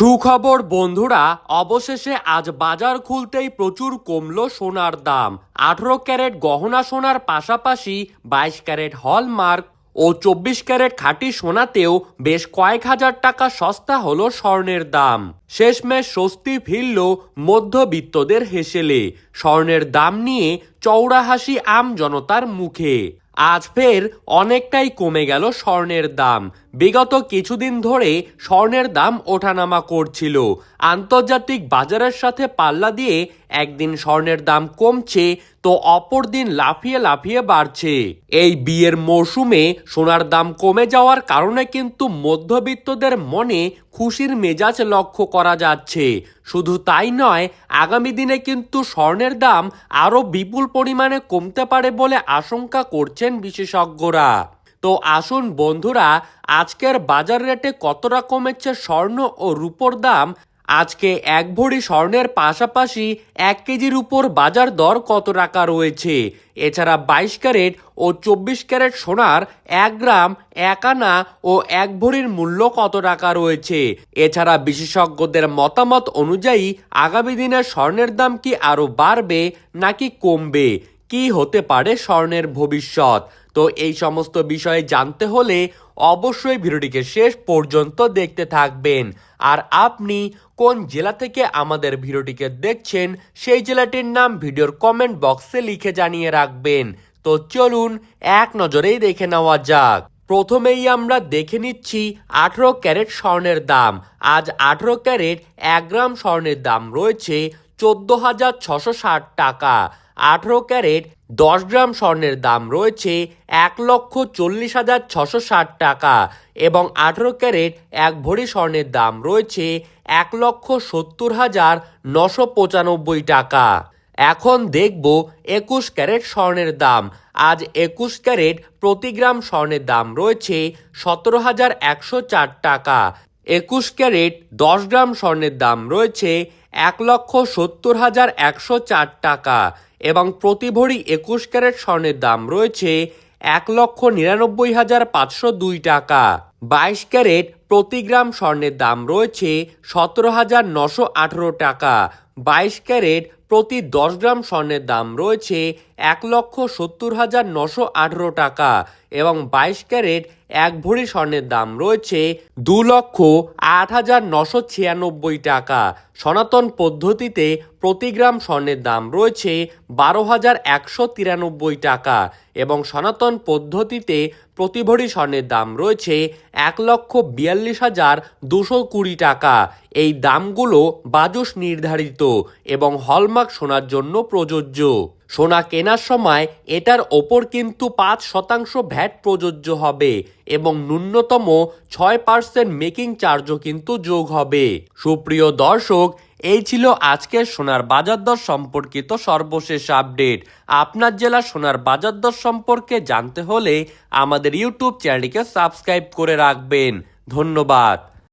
সুখবর, বন্ধুরা, অবশেষে আজ বাজার খুলতেই প্রচুর কমল সোনার দাম। আঠারো ক্যারেট গহনা সোনার পাশাপাশি বাইশ ক্যারেট হলমার্ক ও চব্বিশ ক্যারেট খাঁটি সোনাতেও বেশ কয়েক হাজার টাকা সস্তা হলো স্বর্ণের দাম। শেষমেশ স্বস্তি ফিরল মধ্যবিত্তদের হেসেলে। স্বর্ণের দাম নিয়ে চৌড়া হাসি আম জনতার মুখে। আজ ফের অনেকটাই কমে গেল স্বর্ণের দাম। বিগত কিছুদিন ধরে স্বর্ণের দাম ওঠানামা করছিল। আন্তর্জাতিক বাজারের সাথে পাল্লা দিয়ে একদিন স্বর্ণের দাম কমছে, তো অপর দিন লাফিয়ে লাফিয়ে বাড়ছে। এই বিয়ের মরশুমে সোনার দাম কমে যাওয়ার কারণে কিন্তু মধ্যবিত্তদের মনে খুশির মেজাজ লক্ষ্য করা যাচ্ছে। শুধু তাই নয়, আগামী দিনে কিন্তু স্বর্ণের দাম আরও বিপুল পরিমাণে কমতে পারে বলে আশঙ্কা করছেন বিশেষজ্ঞরা। তো আসুন বন্ধুরা, আজকের বাজার রেটে কতটা কমেছে স্বর্ণ ও রূপোর দাম আজকে এক ভরি স্বর্ণের পাশাপাশি এক কেজির উপর বাজার দর কত টাকা রয়েছে? এছাড়া বাইশ ক্যারেট ও চব্বিশ ক্যারেট সোনার এক গ্রাম, এক আনা ও এক ভরির মূল্য কত টাকা রয়েছে? এছাড়া বিশেষজ্ঞদের মতামত অনুযায়ী আগামী দিনে স্বর্ণের দাম কি আরও বাড়বে নাকি কমবে? কি হতে পারে স্বর্ণের ভবিষ্যৎ? তো এই সমস্ত বিষয়ে জানতে হলে অবশ্যই ভিডিওটিকে শেষ পর্যন্ত দেখতে থাকবেন। আর আপনি কোন জেলা থেকে আমাদের ভিডিওটিকে দেখছেন, সেই জেলাটির নাম ভিডিওর কমেন্ট বক্সে লিখে জানিয়ে রাখবেন। তো চলুন এক নজরেই দেখে নেওয়া যাক। প্রথমেই আমরা দেখে নিচ্ছি আঠেরো ক্যারেট স্বর্ণের দাম। আজ আঠেরো ক্যারেট এক গ্রাম স্বর্ণের দাম রয়েছে চোদ্দ হাজার ছশো ষাট টাকা। আঠেরো ক্যারেট, দশ গ্রাম স্বর্ণের দাম রয়েছে এক লক্ষ চল্লিশ হাজার ছশো ষাট টাকা এবং আঠেরো ক্যারেট, এক ভরি স্বর্ণের দাম রয়েছে এক লক্ষ সত্তর হাজার নশো পঁচানব্বই টাকা। এখন দেখব একুশ ক্যারেট স্বর্ণের দাম। আজ একুশ ক্যারেট প্রতি গ্রাম স্বর্ণের দাম রয়েছে সতেরো হাজার একশো চার টাকা। একুশ ক্যারেট, দশ গ্রাম স্বর্ণের দাম রয়েছে এক লক্ষ সত্তর হাজার একশো চার টাকা। এবং প্রতি ভরি একুশ ক্যারেট স্বর্ণের দাম রয়েছে এক লক্ষ নিরানব্বই হাজার পাঁচশো দুই টাকা। বাইশ ক্যারেট প্রতি গ্রাম স্বর্ণের দাম রয়েছে সতেরো হাজার নশো আঠেরো টাকা। বাইশ ক্যারেট প্রতি দশ গ্রাম স্বর্ণের দাম রয়েছে এক লক্ষ সত্তর হাজার নশো আঠেরো টাকা এবং বাইশ ক্যারেট এক ভরি স্বর্ণের দাম রয়েছে দু লক্ষ আট হাজার নশো ছিয়ানব্বই টাকা। সনাতন পদ্ধতিতে প্রতি গ্রাম স্বর্ণের দাম রয়েছে বারো হাজার একশো তিরানব্বই টাকা এবং সনাতন পদ্ধতিতে প্রতি ভরি স্বর্ণের দাম রয়েছে এক লক্ষ বিয়াল্লিশ হাজার দুশো কুড়ি টাকা। এই দামগুলো বাজস নির্ধারিত এবং হলমার্ক সোনার জন্য প্রযোজ্য। সোনা কেনার সময় এটার ওপর কিন্তু পাঁচ শতাংশ ভ্যাট প্রযোজ্য হবে এবং ন্যূনতম ছয় পার্সেন্ট মেকিং চার্জও কিন্তু যোগ হবে। সুপ্রিয় দর্শক এই ছিল আজকের সোনার বাজার দর সম্পর্কিত সর্বশেষ আপডেট। আপনার জেলা সোনার বাজার দর সম্পর্কে জানতে হলে আমাদের ইউটিউব চ্যানেলটিকে সাবস্ক্রাইব করে রাখবেন। ধন্যবাদ।